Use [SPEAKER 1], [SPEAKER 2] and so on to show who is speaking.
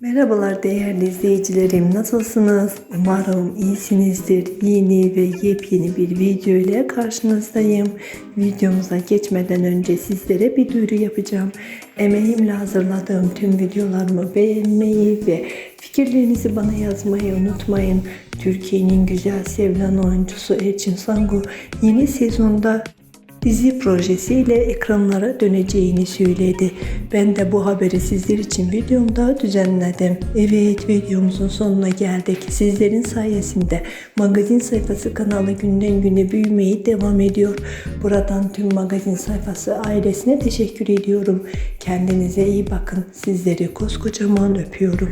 [SPEAKER 1] Merhabalar değerli izleyicilerim. Nasılsınız? Umarım iyisinizdir. Yeni ve yepyeni bir video ile karşınızdayım. Videomuza geçmeden önce sizlere bir duyuru yapacağım. Emeğimle hazırladığım tüm videolarımı beğenmeyi ve fikirlerinizi bana yazmayı unutmayın. Türkiye'nin güzel sevilen oyuncusu Elçin Sangu yeni sezonda dizi projesiyle ekranlara döneceğini söyledi. Ben de bu haberi sizler için videomda düzenledim. Evet videomuzun sonuna geldik. Sizlerin sayesinde magazin sayfası kanalı günden güne büyümeye devam ediyor. Buradan tüm magazin sayfası ailesine teşekkür ediyorum. Kendinize iyi bakın. Sizleri koskocaman öpüyorum.